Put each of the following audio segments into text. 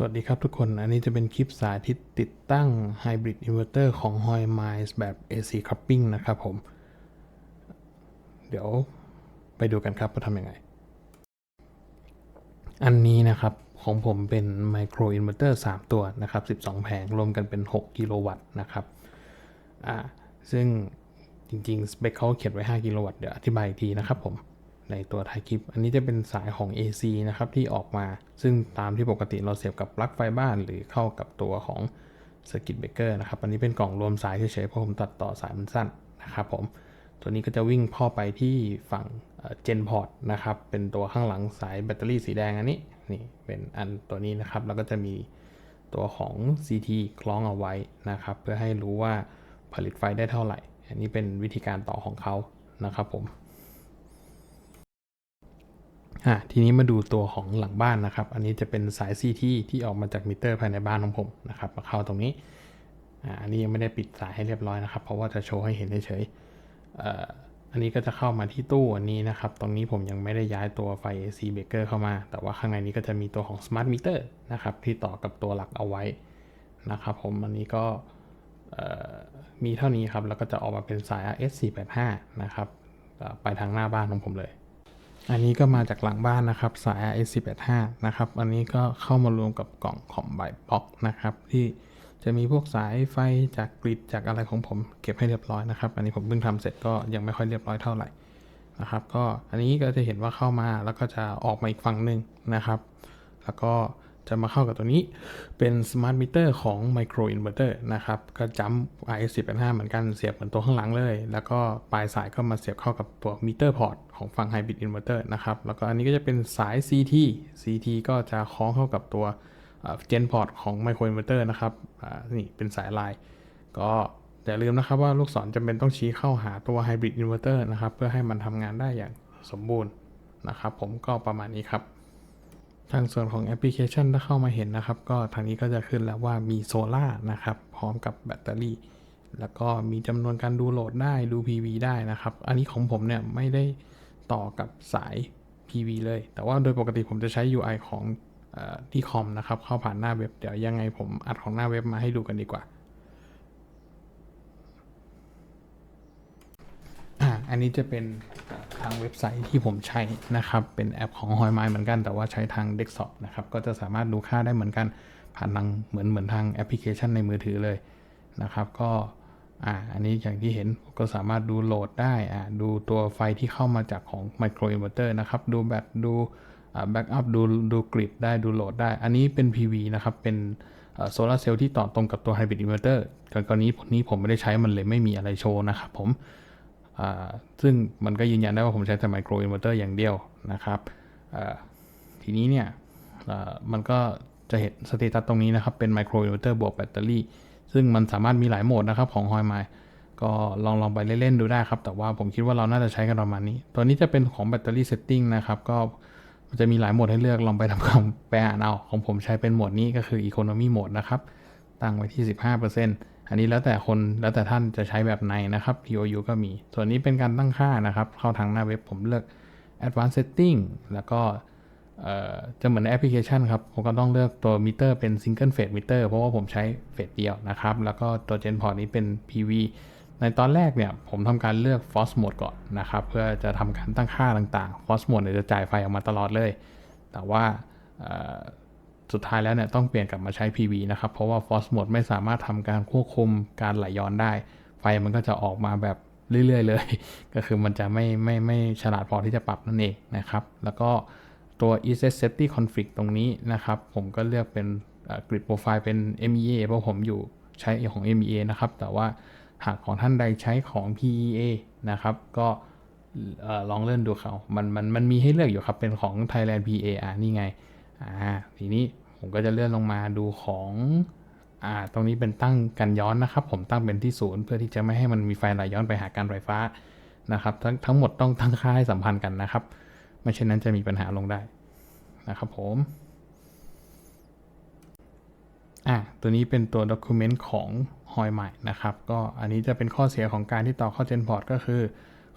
สวัสดีครับทุกคน อันนี้จะเป็นคลิปสาธิตติดตั้ง Hybrid Inverter ของ Hoi Miles แบบ AC Coupling นะครับผม เดี๋ยวไปดูกันครับว่าทำยังไง อันนี้นะครับของผมเป็น Micro Inverter 3 ตัวนะครับ 12 แผงรวมกันเป็น 6 กิโลวัตต์นะครับ อ่า ซึ่งจริงๆ สเปคเขาเขียนไว้ 5 กิโลวัตต์ เดี๋ยวอธิบายอีกทีนะครับผม ในตัวท้ายคลิป อันนี้จะเป็นสายของ AC นะครับที่ออกมา ซึ่งตามที่ปกติเราเสียบกับปลั๊กไฟบ้าน หรือเข้ากับตัวของ Circuit Breaker นะครับ อันนี้เป็นกล่องรวมสายเฉยๆเพราะผมตัดต่อสายมันสั้นนะครับผม ตัวนี้ก็จะวิ่งเข้าไปที่ฝั่งเจนพอร์ตนะครับ เป็นตัวข้างหลังสายแบตเตอรี่สีแดงอันนี้ นี่เป็นอันตัวนี้นะครับ แล้วก็จะมีตัวของ CT คล้องเอาไว้นะครับ เพื่อให้รู้ว่าผลิตไฟได้เท่าไหร่ อันนี้เป็นวิธีการต่อของเขานะครับผม อะทีนี้มาดูตัวของหลังบ้านนะครับ อันนี้จะเป็นสาย CT ที่ออกมาจากมิเตอร์ภายในบ้านของผมนะครับมาเข้าตรงนี้อ่าอันนี้ยังไม่ได้ปิดสายให้เรียบร้อยนะครับ เพราะว่าจะโชว์ให้เห็นเฉยๆอ่ออันนี้ก็จะเข้ามาที่ตู้อันนี้นะครับ ตรงนี้ผมยังไม่ได้ย้ายตัวไฟ AC breaker เข้ามา แต่ว่าข้างในนี้ก็จะมีตัวของ smart meter นะครับ ที่ต่อกับตัวหลักเอาไว้นะครับ ผมอันนี้ก็มีเท่านี้ครับ แล้วก็จะออกมาเป็นสาย RS485 นะครับ ไปทางหน้าบ้านของผมเลย อันนี้ก็มาจากหลังบ้านนะครับ สาย RS485 นะครับ อันนี้ก็เข้ามารวมกับกล่องขอมไบบ็อกนะครับ ที่จะมีพวกสายไฟจากกริดจากอะไรของผมเก็บให้เรียบร้อยนะครับ อันนี้ผมเพิ่งทำเสร็จก็ยังไม่ค่อยเรียบร้อยเท่าไหร่นะครับ ก็อันนี้ก็จะเห็นว่าเข้ามาแล้วก็จะออกมาอีกฝั่งหนึ่งนะครับ แล้วก็ จะมาเข้ากับตัวนี้เป็นสมาร์ทมิเตอร์ของ Micro Inverter นะครับ ก็จัม RS485 เหมือนกันเสียบเหมือนตัวข้างหลังเลย แล้วก็ปลายสายก็มาเสียบเข้ากับตัวมิเตอร์พอร์ตของฝั่ง Hybrid Inverter นะครับ แล้วก็อันนี้ก็จะเป็นสาย CT CT ก็จะคล้องเข้ากับตัวเจนพอร์ตของ Micro Inverter นะครับนี่เป็นสายลาย ก็อย่าลืมนะครับว่าลูกศรจำเป็นต้องชี้เข้าหาตัว Hybrid Inverter นะครับ เพื่อให้มันทำงานได้อย่างสมบูรณ์นะครับ ผมก็ประมาณนี้ครับ ทางส่วนของแอปพลิเคชันถ้าเข้ามาเห็นนะครับ ก็ทางนี้ก็จะขึ้นแล้วว่ามีโซล่านะครับ พร้อมกับแบตเตอรี่ แล้วก็มีจำนวนการดูโหลดได้ดู PV ได้นะครับ อันนี้ของผมเนี่ยไม่ได้ต่อกับสาย PV เลย แต่ว่าโดยปกติผมจะใช้ UI ของอที่คอมนะครับ เข้าผ่านหน้าเว็บ เดี๋ยวยังไงผมอัดของหน้าเว็บมาให้ดูกันดีกว่าอันนี้จะเป็นางเว็บไซต์ที่ผมใช้นะครับ เป็นแอปของ h o ย m i เหมือนกัน แต่ว่าใช้ทางเดสก์ท็อปนะครับ ก็จะสามารถดูค่าได้เหมือนกัน ผ่านทางเหมือนเหมือนทางแอปพลิเคชันในมือถือเลยนะครับ ก็อ่าอันนี้อย่างที่เห็นก็สามารถดูโหลดได้อ่าดูตัวไฟที่เข้ามาจากของ Micro Inverter นะครับ ดูแบตดูแบ็กอัพดูดูกริดได้ดูโหลดได้ อันนี้เป็น PV นะครับ เป็นโซลาร์เซลล์ที่ต่อตรงกับตัว Hybrid Inverter กรณีนี้ผมไม่ได้ใช้มันเลยไม่มีอะไรโชว์นะครับผม ซึ่งมันก็ยืนยันได้ว่าผมใช้แต่ไมโครอินเวอร์เตอร์อย่างเดียวนะครับทีนี้เนี่ยมันก็จะเห็นสเตตัสตรงนี้นะครับ เป็นไมโครอินเวอร์เตอร์บวกแบตเตอรี่ ซึ่งมันสามารถมีหลายโหมดนะครับของ h o ย m i ก็ลองลองไปเล่นๆดูได้ครับ แต่ว่าผมคิดว่าเราน่าจะใช้กันประมาณนี้ ตัวนี้จะเป็นของแบตเตอรี่เซตติ้งนะครับ ก็จะมีหลายโหมดให้เลือกลองไปทำคำแปลอ่านเอา ของผมใช้เป็นโหมดนี้ก็คือ Economy Mode นะครับ ตั้งไว้ที่ 15% อันนี้แล้วแต่คนแล้วแต่ท่านจะใช้แบบไหนนะครับ TOU ก็มี ส่วนนี้เป็นการตั้งค่านะครับ เข้าทางหน้าเว็บผมเลือก Advanced Setting แล้วก็จะเหมือนในแอปพลิเคชันครับ ผมก็ต้องเลือกตัวมิเตอร์เป็น Single Phase Meter เพราะว่าผมใช้เฟสเดียวนะครับ แล้วก็ตัว Gen Port นี้เป็น PV ในตอนแรกเนี่ยผมทำการเลือก Force Mode ก่อนนะครับ เพื่อจะทำการตั้งค่าต่างๆ Force Mode เนี่ยจะจ่ายไฟออกมาตลอดเลย แต่ว่า สุดท้ายแล้วเนี่ยต้องเปลี่ยนกลับมาใช้ PV นะครับ เพราะว่า Force Mode ไม่สามารถทำการควบคุมการไหลย้อนได้ ไฟมันก็จะออกมาแบบเรื่อยๆเลย ก็คือมันจะไม่ไม่ไม่ฉลาดพอที่จะปรับนั่นเองนะครับ แล้วก็ตัว ESS Safety Config ตรงนี้นะครับ ผมก็เลือกเป็น Grid Profile เป็น MEA เพราะผมอยู่ใช้ของ MEA นะครับ แต่ว่าหากของท่านใดใช้ของ PEA นะครับ ก็ลองเลื่อนดูเขา มันมันมันมีให้เลือกอยู่ครับ เป็นของ Thailand PA อ่านี่ไง อ่า ทีนี้ ผมก็จะเลื่อนลงมาดูของอ่าตรงนี้เป็นตั้งกันย้อนนะครับ ผมตั้งเป็นที่ศูนย์เพื่อที่จะไม่ให้มันมีไฟไหลย้อนไปหาการไฟฟ้านะครับ ทั้งทั้งหมดต้องตั้งค่าให้สัมพันธ์กันนะครับ ไม่เช่นนั้นจะมีปัญหาลงได้นะครับผมอ่าตัวนี้เป็นตัวด็อกิเมนต์ของฮอยใหม่นะครับ ก็อันนี้จะเป็นข้อเสียของการที่ต่อเข้าเจนพอร์ตก็คือ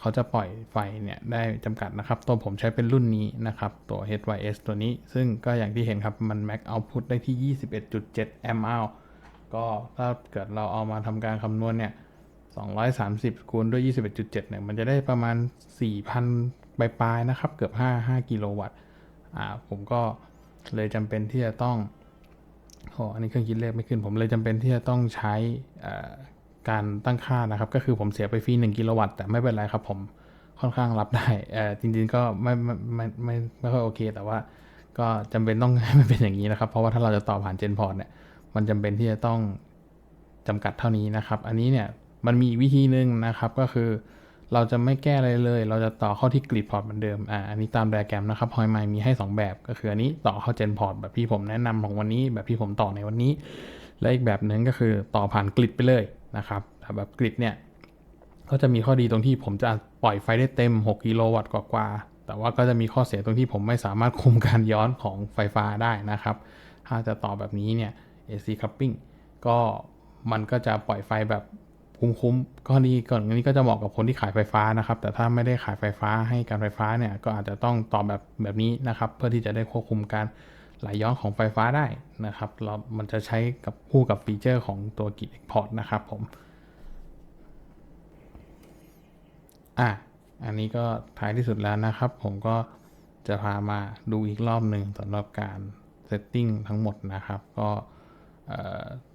เขาจะปล่อยไฟเนี่ยได้จำกัดนะครับ ตัวผมใช้เป็นรุ่นนี้นะครับ ตัว HYS ตัวนี้ ซึ่งก็อย่างที่เห็นครับ มัน max output ได้ที่ 21.7 amp hour ก็ถ้าเกิดเราเอามาทำการคำนวณเนี่ย 230 คูณด้วย 21.7 เนี่ยมันจะได้ประมาณ 4,000 ปลายๆนะครับ เกือบ 5 5 กิโลวัตต์อ่าผมก็เลยจำเป็นที่จะต้องโอ้อันนี้เครื่องคิดเลขไม่ขึ้น ผมเลยจำเป็นที่จะต้องใช้อ่อ การตั้งค่านะครับ ก็คือผมเสียไปฟรี1กิโลวัตต์แต่ไม่เป็นไรครับผมค่อนข้างรับได้เออจริงๆก็ไม่ไม่ไม่ไม่ไม่ค่อยโอเค แต่ว่าก็จำเป็นต้องให้มันเป็นอย่างนี้นะครับ เพราะว่าถ้าเราจะต่อผ่านเจนพอร์ตเนี่ยมันจำเป็นที่จะต้องจำกัดเท่านี้นะครับ อันนี้เนี่ยมันมีวิธีหนึ่งนะครับก็คือ เราจะไม่แก้อะไรเลย เราจะต่อเข้าที่กริดพอร์ตเหมือนเดิมอ่าอันนี้ตามไดอะแกรมนะครับฮอยไมมีให้ 2 แบบก็คืออันนี้ต่อเข้าเจนพอร์ตแบบที่ผมแนะนำของวันนี้ แบบที่ผมต่อในวันนี้ และอีกแบบหนึ่งก็คือต่อผ่านกริดไปเลย นะครับแบบกริดเนี่ยก็จะมีข้อดีตรงที่ผมจะปล่อยไฟได้เต็ม 6 กิโลวัตต์กว่าๆแต่ว่าก็จะมีข้อเสียตรงที่ผมไม่สามารถคุมการย้อนของไฟฟ้าได้นะครับ ถ้าจะต่อแบบนี้เนี่ย AC coupling ก็มันก็จะปล่อยไฟแบบคุ้มๆก็ดีก่อนอันนี้ก็จะเหมาะกับคนที่ขายไฟฟ้านะครับ แต่ถ้าไม่ได้ขายไฟฟ้าให้การไฟฟ้าเนี่ยก็อาจจะต้องต่อแบบแบบนี้นะครับ เพื่อที่จะได้ควบคุมการ ไหลย้อนของไฟฟ้าได้นะครับแล้วมันจะใช้กับคู่กับฟีเจอร์ของตัวกิ Export นะครับผมอะอันนี้ก็ท้ายที่สุดแล้วนะครับ ผมก็จะพามาดูอีกรอบหนึ่งสำหรับการเซตติ้งทั้งหมดนะครับ ก็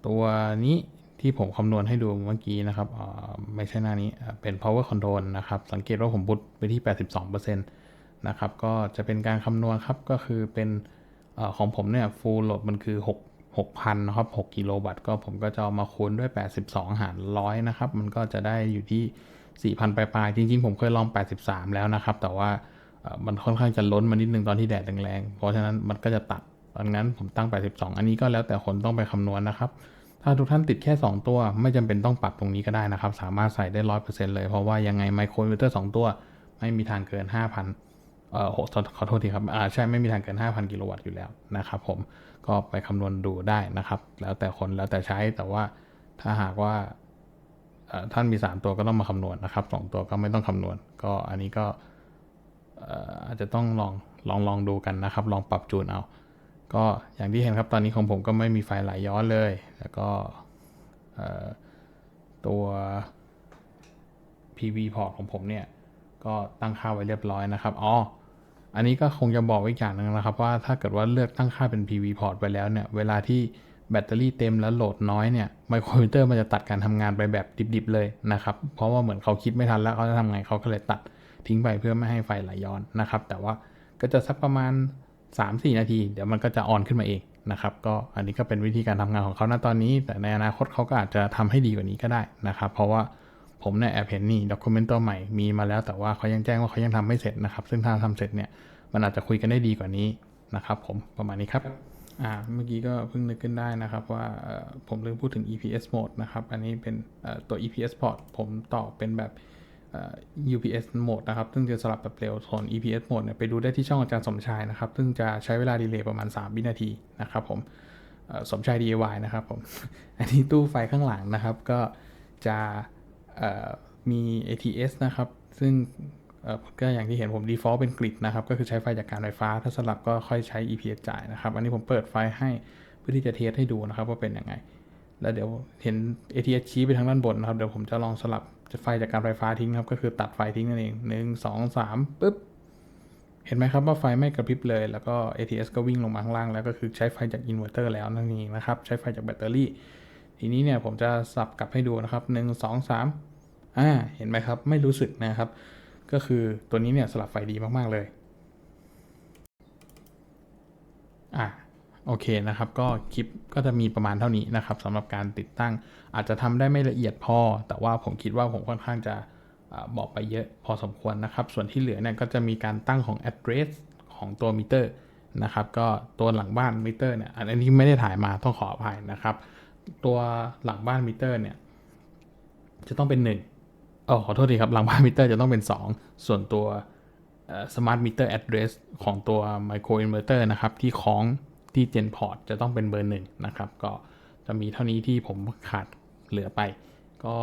ตัวนี้ที่ผมคำนวณให้ดูเมื่อกี้นะครับอ่อไม่ใช่หน้านี้เป็น power control นะครับ สังเกตว่าผมบุตไปที่ 82%นะครับ ก็จะเป็นการคำนวณครับ ก็คือเป็น ของผมเนี่ย full load มันคือ 6 6,000นะครับ6กิโลวัตต์ก็ผมก็จะเอามาคูณด้วย 82 หารร้อยนะครับ มันก็จะได้อยู่ที่ 4,000 ปลายๆ จริง ๆ ผมเคยลอง 83 แล้วนะครับ แต่ว่ามันค่อนข้างจะล้นมานิดนึงตอนที่แดดแรงๆ เพราะฉะนั้นมันก็จะตัดดังนั้นผมตั้ง 82 อันนี้ก็แล้วแต่คนต้องไปคำนวณนะครับ ถ้าทุกท่านติดแค่ 2 ตัวไม่จำเป็นต้องปรับตรงนี้ก็ได้นะครับ สามารถใส่ได้ 100%เลย เพราะว่ายังไงไมโครอิเวอร์เตอร์2ตัว ไม่มีทางเกิน 5,000 เออขอขอโทษทีครับอ่าใช่ไม่มีทางเกิน 5,000 กิโลวัตต์อยู่แล้วนะครับผมก็ไปคำนวณดูได้นะครับ แล้วแต่คนแล้วแต่ใช้แต่ว่าถ้าหากว่าท่านมี 3 ตัวก็ต้องมาคำนวณนะครับ 2 ตัวก็ไม่ต้องคำนวณ ก็อันนี้ก็อาจจะต้องลองลองลองดูกันนะครับ ลองปรับจูนเอา ก็อย่างที่เห็นครับตอนนี้ของผมก็ไม่มีไฟไหลย้อนเลย แล้วก็ตัว PV port ของผมเนี่ย ก็ตั้งค่าไว้เรียบร้อยนะครับ อ๋อ อันนี้ก็คงจะบอกไว้อีกอย่างหนึงนะครับว่าถ้าเกิดว่าเลือกตั้งค่าเป็น PV port ไปแล้วเนี่ยเวลาที่แบตเตอรี่เต็มแล้วโหลดน้อยเนี่ยไมโครคอินเวเตอร์มันจะตัดการทำงานไปแบบดิบๆเลยนะครับ เพราะว่าเหมือนเขาคิดไม่ทันแล้วเขาจะทำไงเขาก็เลยตัดทิ้งไปเพื่อไม่ให้ไฟไหลย้อนนะครับ แต่ว่าก็จะสักประมาณ 3-4 นาที เดี๋ยวมันก็จะออนขึ้นมาเองนะครับ ก็อันนี้ก็เป็นวิธีการทำงานของเขาณตอนนี้ แต่ในอนาคตเขาก็อาจจะทำให้ดีกว่านี้ก็ได้นะครับ เพราะว่า ผมเนี่ยแอบเห็นนี่ด็อกิเมนต์ตัวใหม่มีมาแล้วแต่ว่าเขายังแจ้งว่าเขายังทำไม่เสร็จนะครับ ซึ่งถ้าทำเสร็จเนี่ยมันอาจจะคุยกันได้ดีกว่านี้นะครับผมประมาณนี้ครับอ่าเมื่อกี้ก็เพิ่งนึกขึ้นได้นะครับว่าเอ่อผมลืมพูดถึง EPS mode นะครับ อันนี้เป็นเอ่อตัว EPS port ผมต่อเป็นแบบเอ่อ UPS mode นะครับ ซึ่งจะสลับแบบเร็วส่วน EPS mode เนี่ยไปดูได้ที่ช่องอาจารย์สมชายนะครับ ซึ่งจะใช้เวลาดีเลย์ประมาณ 3 วินาทีนะครับผมเอ่อสมชาย DIY นะครับผม อันนี้ตู้ไฟข้างหลังนะครับ ก็จะเอ่อ มี ATS นะครับ ซึ่งก็อย่างที่เห็นผม default เป็นกริดนะครับ ก็คือใช้ไฟจากการไฟฟ้า ถ้าสลับก็ค่อยใช้ EPS จ่ายนะครับ อันนี้ผมเปิดไฟให้เพื่อที่จะเทสให้ดูนะครับว่าเป็นยังไง แล้วเดี๋ยวเห็น ATS ชี้ไปทางด้านบนนะครับ เดี๋ยวผมจะลองสลับไฟจากการไฟฟ้าทิ้งครับ ก็คือตัดไฟทิ้งนั่นเองหนึ่งสองสามปึ๊บ เห็นไหมครับว่าไฟไม่กระพริบเลย แล้วก็ ATS ก็วิ่งลงมาข้างล่างแล้วก็คือใช้ไฟจากอินเวอร์เตอร์แล้วนั่นเองนะครับ ใช้ไฟจากแบตเตอรี่ ทีนี้เนี่ยผมจะสับกลับให้ดูนะครับหนึ่งสองสามอ่าเห็นไหมครับไม่รู้สึกนะครับ ก็คือตัวนี้เนี่ยสลับไฟดีมากๆเลยอะโอเคนะครับก็คลิปก็จะมีประมาณเท่านี้นะครับสำหรับการติดตั้ง อาจจะทำได้ไม่ละเอียดพอ แต่ว่าผมคิดว่าผมค่อนข้างจะอ่าบอกไปเยอะพอสมควรนะครับ ส่วนที่เหลือเนี่ยก็จะมีการตั้งของ address ของตัวมิเตอร์นะครับ ก็ตัวหลังบ้านมิเตอร์เนี่ยอันนี้ไม่ได้ถ่ายมาต้องขออภัยนะครับ ตัวหลังบ้านมิเตอร์เนี่ย จะต้องเป็น1เออขอโทษทีครับ หลังบ้านมิเตอร์จะต้องเป็น 2 ส่วนตัวสมาร์ทมิเตอร์แอดเดรสของตัวไมโครอินเวอร์เตอร์นะครับ ที่คล้องที่เจนพอร์ตจะต้องเป็นเบอร์หนึ่งนะครับ ก็จะมีเท่านี้ที่ผมขาดเหลือไป ก็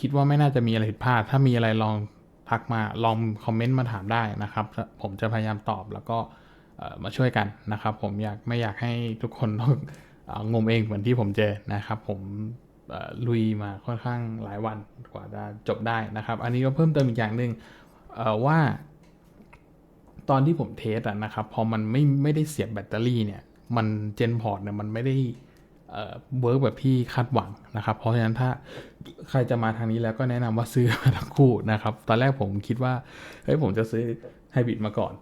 คิดว่าไม่น่าจะมีอะไรผิดพลาด ถ้ามีอะไรลองทักมาลองคอมเมนต์มาถามได้นะครับ ผมจะพยายามตอบแล้วก็เอ่อมาช่วยกันนะครับ ผมอยากไม่อยากให้ทุกคนต้องเอ่อ งมเองเหมือนที่ผมเจอนะครับ ผมลุยมาค่อนข้างหลายวันกว่าจะจบได้นะครับ อันนี้ก็เพิ่มเติมอีกอย่างหนึ่งว่า ตอนที่ผมเทสอะนะครับ พอมันไม่ไม่ได้เสียบแบตเตอรี่เนี่ย มันเจนพอร์ตเนี่ยมันไม่ได้เวิร์กแบบที่คาดหวังนะครับ เพราะฉะนั้นถ้าใครจะมาทางนี้แล้วก็แนะนำว่าซื้อมาทั้งคู่นะครับ ตอนแรกผมคิดว่าเฮ้ยผมจะซื้อไฮบริดมาก่อน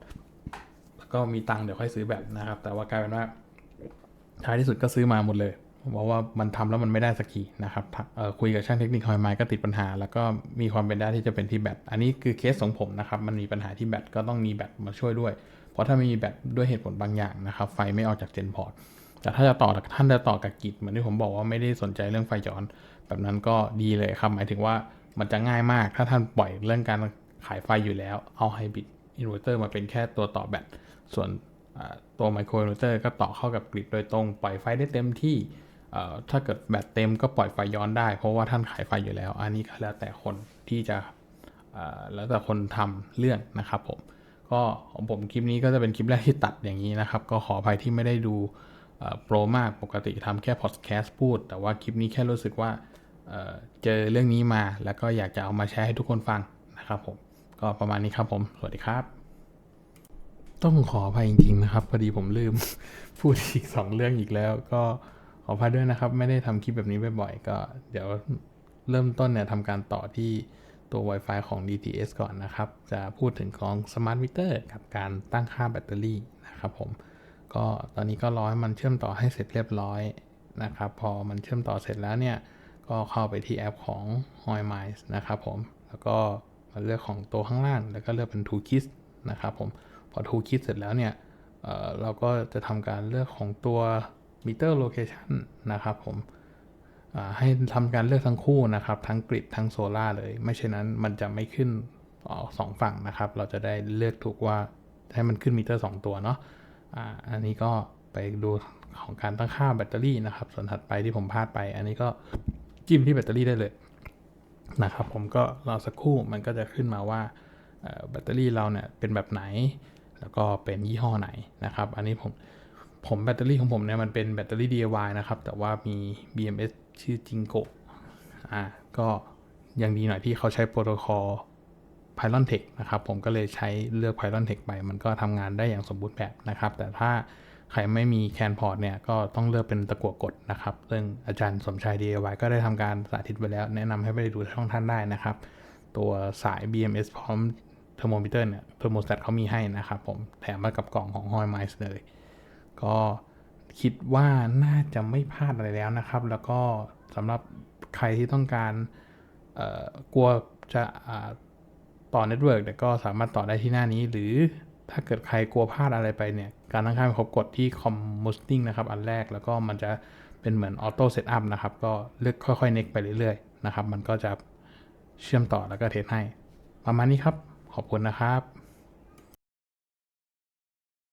แล้วก็มีตังค์เดี๋ยวค่อยซื้อแบบนะครับ แต่ว่ากลายเป็นว่า ท้ายที่สุดก็ซื้อมาหมดเลยเพราะว่ามันทำแล้วมันไม่ได้สักทีนะครับคุยกับช่างเทคนิคคอยไมก็ติดปัญหา แล้วก็มีความเป็นได้ที่จะเป็นที่แบตอันนี้คือเคสของผมนะครับ มันมีปัญหาที่แบตก็ต้องมีแบตมาช่วยด้วย เพราะถ้าไม่มีแบตด้วยเหตุผลบางอย่างนะครับ ไฟไม่ออกจากเจนพอร์ตแต่ถ้าจะต่อท่านจะต่อกับกิจเหมือนที่ผมบอกว่าไม่ได้สนใจเรื่องไฟย้อน แบบนั้นก็ดีเลยครับ หมายถึงว่ามันจะง่ายมาก ถ้าท่านปล่อยเรื่องการขายไฟอยู่แล้ว เอาไฮบริดอินเวอร์เตอร์มาเป็นแค่ตัวต่อแบตส่วน ตัวไมโครอินเวอร์เตอร์ก็ต่อเข้ากับกริดโดยตรง ปล่อยไฟได้เต็มที่ถ้าเกิดแบตเต็มก็ปล่อยไฟย้อนได้ เพราะว่าท่านขายไฟอยู่แล้ว อันนี้ก็แล้วแต่คนที่จะแล้วแต่คนทำเรื่องนะครับผมก็ของผมคลิปนี้ก็จะเป็นคลิปแรกที่ตัดอย่างนี้นะครับ ก็ขออภัยที่ไม่ได้ดูโปรมากปกติทำแค่พอดแคสต์พูด แต่ว่าคลิปนี้แค่รู้สึกว่าเอ่อเจอเรื่องนี้มา แล้วก็อยากจะเอามาแชร์ให้ทุกคนฟังนะครับผมก็ประมาณนี้ครับผม สวัสดีครับ ต้องขออภัยจริงๆนะครับพอดีผมลืม พูดอีกสองเรื่องอีกแล้ว ก็ขออภัยด้วยนะครับ ไม่ได้ทำคลิปแบบนี้บ่อยๆ ก็ เดี๋ยวเริ่มต้นเนี่ยทำการต่อที่ตัว Wi-Fi ของ DTS ก่อนนะครับ จะพูดถึงของ Smart Meter กับการตั้งค่าแบตเตอรี่นะครับผม ก็ตอนนี้ก็รอให้มันเชื่อมต่อให้เสร็จเรียบร้อยนะครับ พอมันเชื่อมต่อเสร็จแล้วเนี่ย ก็เข้าไปที่แอปของ h o y m i c e นะครับผม แล้วก็มาเลือกของตัวข้างล่าง แล้วก็เลือกเป็น Toolkit นะครับผม พอ Toolkit เสร็จแล้วเนี่ยเเราก็จะทำการเลือกของตัว Meter Location นนะครับผมให้ทำการเลือกทั้งคู่นะครับ ทั้งกริดทั้งโซลาเลย ไม่เช่นนั้นมันจะไม่ขึ้นออสองฝั่งนะครับ เราจะได้เลือกถูกว่าให้มันขึ้นมิเตอร์ 2 ตัวเนาะอันนี้ก็ไปดูของการตั้งค่าแบตเตอรี่นะครับ ส่วนถัดไปที่ผมพลาดไป อันนี้ก็จิ้มที่แบตเตอรี่ได้เลยนะครับ ผมก็รอสักครู่มันก็จะขึ้นมาว่าแบตเตอรี่เราเนี่ยเป็นแบบไหน แล้วก็เป็นยี่ห้อไหนนะครับ อันนี้ผมผมแบตเตอรี่ของผมเนี่ยมันเป็นแบตเตอรี่ DIY นะครับ แต่ว่ามี BMS ชื่อจิงโกอ่าก็ยังดีหน่อยที่เขาใช้โปรโตคอล Pylon Tech นะครับ ผมก็เลยใช้เลือก Pylon Tech ไป มันก็ทำงานได้อย่างสมบูรณ์แบบนะครับ แต่ถ้าใครไม่มีแคนพอร์ตเนี่ย ก็ต้องเลือกเป็นตะกั่วกดนะครับ ซึ่งอาจารย์สมชาย DIY ก็ได้ทำการสาธิตไปแล้ว แนะนำให้ไปดูช่องท่านได้นะครับ ตัวสาย BMS พร้อม ทอร์โมมิเตอร์เนี่ยเทอร์โมสแตทเขามีให้นะครับผมแถมมากับกล่องของ h o y m i c e เลย ก็คิดว่าน่าจะไม่พลาดอะไรแล้วนะครับ แล้วก็สำหรับใครที่ต้องการกลัวจะต่อเน็ตเวิร์กแต่ก็สามารถต่อได้ที่หน้านี้ หรือถ้าเกิดใครกลัวพลาดอะไรไปเนี่ย การตั้งค่าเขากดที่ commusting นะครับ อันแรกแล้วก็มันจะเป็นเหมือนออโต้เซตอัพนะครับ ก็เลือกค่อยๆ เน็กไปเรื่อยๆ นะครับ มันก็จะเชื่อมต่อแล้วก็เทสให้ ประมาณนี้ครับ ขอบคุณนะครับ